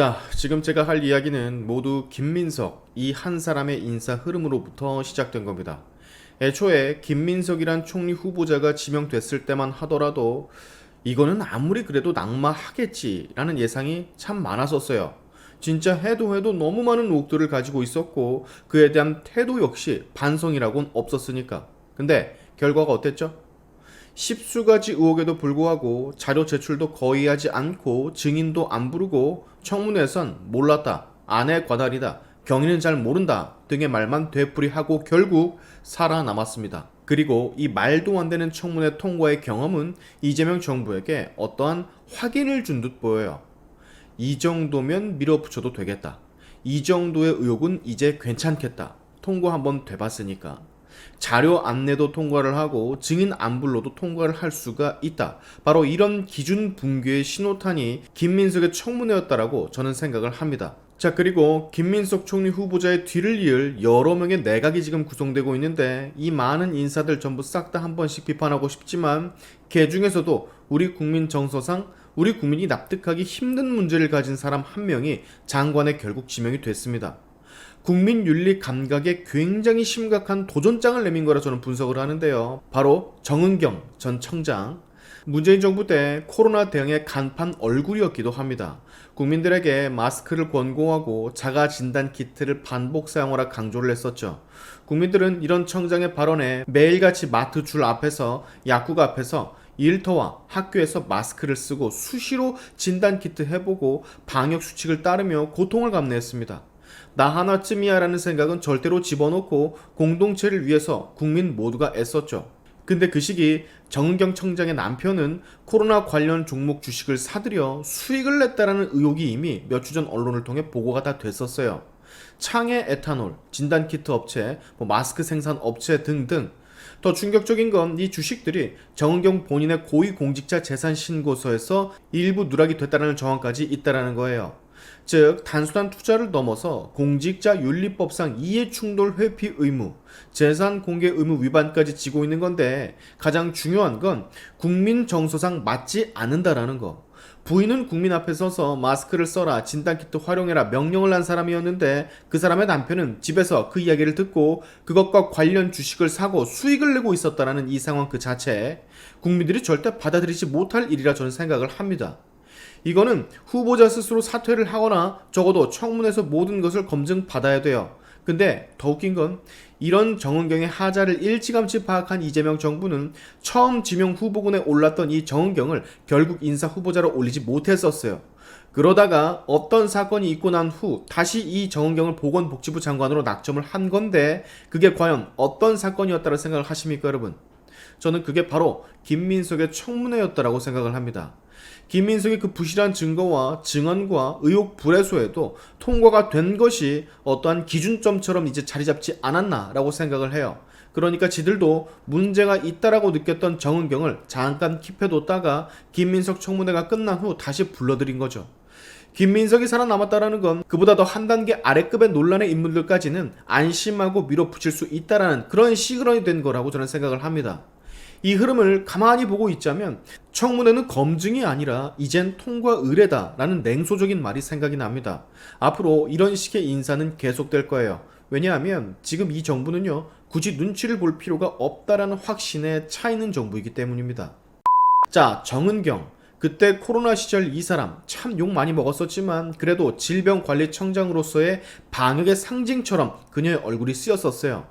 자, 지금 제가 할 이야기는 모두 김민석 이 한 사람의 인사 흐름으로부터 시작된 겁니다. 애초에 김민석이란 총리 후보자가 지명됐을 때만 하더라도 이거는 아무리 그래도 낙마하겠지라는 예상이 참 많았었어요. 진짜 해도 해도 너무 많은 의혹들을 가지고 있었고 그에 대한 태도 역시 반성이라고는 없었으니까. 근데 결과가 어땠죠? 십수 가지 의혹에도 불구하고 자료 제출도 거의 하지 않고 증인도 안 부르고 청문회에선 몰랐다, 안해 과달이다, 경위는 잘 모른다 등의 말만 되풀이하고 결국 살아남았습니다. 그리고 이 말도 안 되는 청문회 통과의 경험은 이재명 정부에게 어떠한 확인을 준 듯 보여요. 이 정도면 밀어붙여도 되겠다. 이 정도의 의혹은 이제 괜찮겠다. 통과 한번 돼봤으니까. 자료 안내도 통과를 하고 증인 안 불러도 통과를 할 수가 있다. 바로 이런 기준 붕괴의 신호탄이 김민석의 청문회였다라고 저는 생각을 합니다. 자, 그리고 김민석 총리 후보자의 뒤를 이을 여러 명의 내각이 지금 구성되고 있는데 이 많은 인사들 전부 싹 다 한 번씩 비판하고 싶지만 그 중에서도 우리 국민 정서상 우리 국민이 납득하기 힘든 문제를 가진 사람 한 명이 장관에 결국 지명이 됐습니다. 국민 윤리 감각에 굉장히 심각한 도전장을 내민 거라 저는 분석을 하는데요. 바로 정은경 전 청장. 문재인 정부 때 코로나 대응의 간판 얼굴이었기도 합니다. 국민들에게 마스크를 권고하고 자가 진단 키트를 반복 사용하라 강조를 했었죠. 국민들은 이런 청장의 발언에 매일같이 마트 줄 앞에서 약국 앞에서 일터와 학교에서 마스크를 쓰고 수시로 진단 키트 해보고 방역 수칙을 따르며 고통을 감내했습니다. 나 하나쯤이야 라는 생각은 절대로 집어넣고 공동체를 위해서 국민 모두가 애썼죠. 근데 그 시기 정은경 청장의 남편은 코로나 관련 종목 주식을 사들여 수익을 냈다라는 의혹이 이미 몇 주 전 언론을 통해 보고가 다 됐었어요. 창해 에탄올, 진단키트 업체, 뭐 마스크 생산 업체 등등 더 충격적인 건 이 주식들이 정은경 본인의 고위공직자 재산 신고서에서 일부 누락이 됐다는 정황까지 있다라는 거예요. 즉 단순한 투자를 넘어서 공직자 윤리법상 이해 충돌 회피 의무, 재산 공개 의무 위반까지 지고 있는 건데 가장 중요한 건 국민 정서상 맞지 않는다라는 거. 부인은 국민 앞에 서서 마스크를 써라, 진단키트 활용해라 명령을 한 사람이었는데 그 사람의 남편은 집에서 그 이야기를 듣고 그것과 관련 주식을 사고 수익을 내고 있었다라는 이 상황 그 자체에 국민들이 절대 받아들이지 못할 일이라 저는 생각을 합니다. 이거는 후보자 스스로 사퇴를 하거나 적어도 청문회에서 모든 것을 검증받아야 돼요. 근데 더 웃긴 건 이런 정은경의 하자를 일찌감치 파악한 이재명 정부는 처음 지명 후보군에 올랐던 이 정은경을 결국 인사 후보자로 올리지 못했었어요. 그러다가 어떤 사건이 있고 난 후 다시 이 정은경을 보건복지부 장관으로 낙점을 한 건데 그게 과연 어떤 사건이었다고 생각을 하십니까 여러분? 저는 그게 바로 김민석의 청문회였다라고 생각을 합니다. 김민석의 그 부실한 증거와 증언과 의혹 불해소에도 통과가 된 것이 어떠한 기준점처럼 이제 자리 잡지 않았나라고 생각을 해요. 그러니까 지들도 문제가 있다라고 느꼈던 정은경을 잠깐 킵해뒀다가 김민석 청문회가 끝난 후 다시 불러들인 거죠. 김민석이 살아남았다라는 건 그보다 더 한 단계 아래급의 논란의 인물들까지는 안심하고 밀어붙일 수 있다라는 그런 시그널이 된 거라고 저는 생각을 합니다. 이 흐름을 가만히 보고 있자면 청문회는 검증이 아니라 이젠 통과 의뢰다라는 냉소적인 말이 생각이 납니다. 앞으로 이런 식의 인사는 계속될 거예요. 왜냐하면 지금 이 정부는요 굳이 눈치를 볼 필요가 없다라는 확신에 차 있는 정부이기 때문입니다. 자 정은경 그때 코로나 시절 이 사람 참 욕 많이 먹었었지만 그래도 질병관리청장으로서의 방역의 상징처럼 그녀의 얼굴이 쓰였었어요.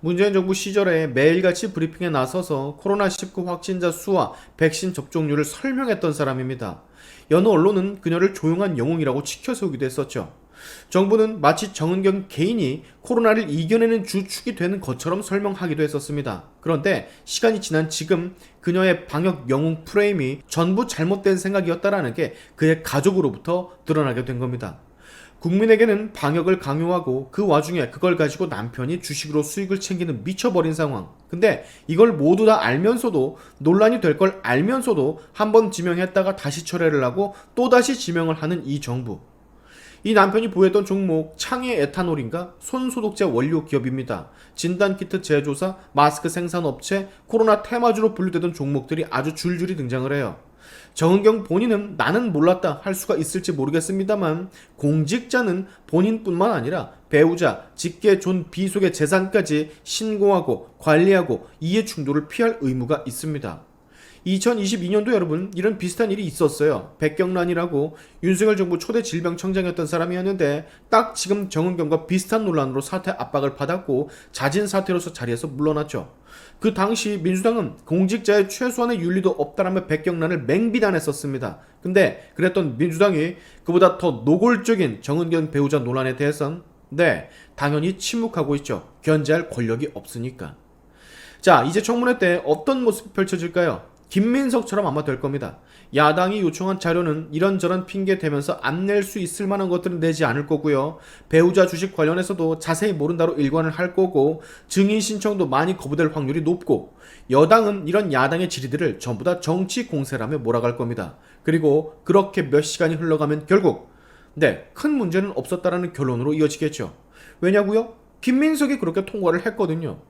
문재인 정부 시절에 매일같이 브리핑에 나서서 코로나19 확진자 수와 백신 접종률을 설명했던 사람입니다. 여느 언론은 그녀를 조용한 영웅이라고 치켜세우기도 했었죠. 정부는 마치 정은경 개인이 코로나를 이겨내는 주축이 되는 것처럼 설명하기도 했었습니다. 그런데 시간이 지난 지금 그녀의 방역 영웅 프레임이 전부 잘못된 생각이었다라는 게 그의 가족으로부터 드러나게 된 겁니다. 국민에게는 방역을 강요하고 그 와중에 그걸 가지고 남편이 주식으로 수익을 챙기는 미쳐버린 상황. 근데 이걸 모두 다 알면서도 논란이 될 걸 알면서도 한 번 지명했다가 다시 철회를 하고 또다시 지명을 하는 이 정부. 이 남편이 보였던 종목 창의 에탄올인가 손소독제 원료 기업입니다. 진단키트 제조사, 마스크 생산업체, 코로나 테마주로 분류되던 종목들이 아주 줄줄이 등장을 해요. 정은경 본인은 나는 몰랐다 할 수가 있을지 모르겠습니다만 공직자는 본인뿐만 아니라 배우자, 직계 존 비속의 재산까지 신고하고 관리하고 이해 충돌을 피할 의무가 있습니다. 2022년도 여러분 이런 비슷한 일이 있었어요. 백경란이라고 윤석열 정부 초대 질병청장이었던 사람이었는데 딱 지금 정은경과 비슷한 논란으로 사퇴 압박을 받았고 자진 사퇴로서 자리에서 물러났죠. 그 당시 민주당은 공직자의 최소한의 윤리도 없다라며 백경란을 맹비난했었습니다. 근데 그랬던 민주당이 그보다 더 노골적인 정은경 배우자 논란에 대해선 네 당연히 침묵하고 있죠. 견제할 권력이 없으니까. 자, 이제 청문회 때 어떤 모습이 펼쳐질까요? 김민석처럼 아마 될 겁니다. 야당이 요청한 자료는 이런저런 핑계 대면서 안 낼 수 있을 만한 것들은 내지 않을 거고요. 배우자 주식 관련해서도 자세히 모른다로 일관을 할 거고 증인 신청도 많이 거부될 확률이 높고 여당은 이런 야당의 질의들을 전부 다 정치 공세라며 몰아갈 겁니다. 그리고 그렇게 몇 시간이 흘러가면 결국 네, 큰 문제는 없었다라는 결론으로 이어지겠죠. 왜냐고요? 김민석이 그렇게 통과를 했거든요.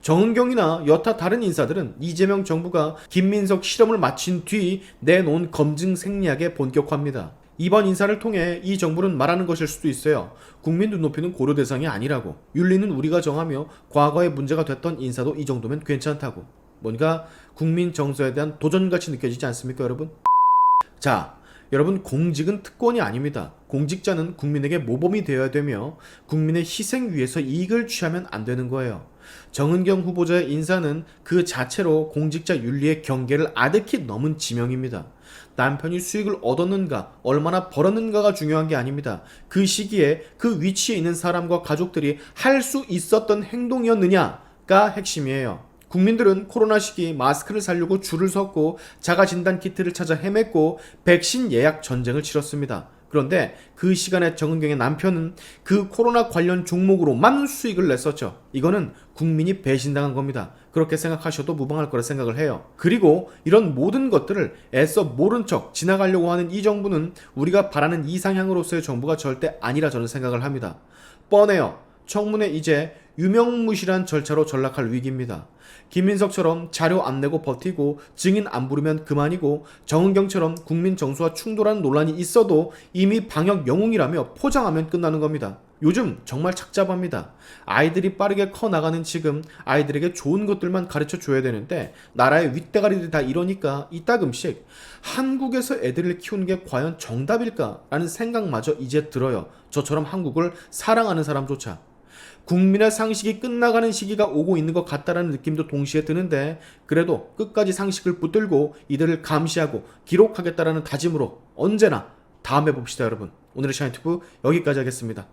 정은경이나 여타 다른 인사들은 이재명 정부가 김민석 실험을 마친 뒤 내놓은 검증 생리학에 본격화합니다. 이번 인사를 통해 이 정부는 말하는 것일 수도 있어요. 국민 눈높이는 고려 대상이 아니라고. 윤리는 우리가 정하며 과거에 문제가 됐던 인사도 이 정도면 괜찮다고. 뭔가 국민 정서에 대한 도전같이 느껴지지 않습니까, 여러분? 자, 여러분 공직은 특권이 아닙니다. 공직자는 국민에게 모범이 되어야 되며 국민의 희생 위해서 이익을 취하면 안 되는 거예요. 정은경 후보자의 인사는 그 자체로 공직자 윤리의 경계를 아득히 넘은 지명입니다. 남편이 수익을 얻었는가, 얼마나 벌었는가가 중요한 게 아닙니다. 그 시기에 그 위치에 있는 사람과 가족들이 할 수 있었던 행동이었느냐가 핵심이에요. 국민들은 코로나 시기 마스크를 사려고 줄을 섰고 자가 진단 키트를 찾아 헤맸고 백신 예약 전쟁을 치렀습니다. 그런데 그 시간에 정은경의 남편은 그 코로나 관련 종목으로만 수익을 냈었죠. 이거는 국민이 배신당한 겁니다. 그렇게 생각하셔도 무방할 거라 생각을 해요. 그리고 이런 모든 것들을 애써 모른 척 지나가려고 하는 이 정부는 우리가 바라는 이상향으로서의 정부가 절대 아니라 저는 생각을 합니다. 뻔해요. 청문회 이제 유명무실한 절차로 전락할 위기입니다. 김민석처럼 자료 안 내고 버티고 증인 안 부르면 그만이고 정은경처럼 국민 정서와 충돌하는 논란이 있어도 이미 방역 영웅이라며 포장하면 끝나는 겁니다. 요즘 정말 착잡합니다. 아이들이 빠르게 커 나가는 지금 아이들에게 좋은 것들만 가르쳐 줘야 되는데 나라의 윗대가리들이 다 이러니까 이따금씩 한국에서 애들을 키우는 게 과연 정답일까라는 생각마저 이제 들어요. 저처럼 한국을 사랑하는 사람조차. 국민의 상식이 끝나가는 시기가 오고 있는 것 같다라는 느낌도 동시에 드는데 그래도 끝까지 상식을 붙들고 이들을 감시하고 기록하겠다라는 다짐으로 언제나 다음에 봅시다 여러분. 오늘의 샤인투브 여기까지 하겠습니다.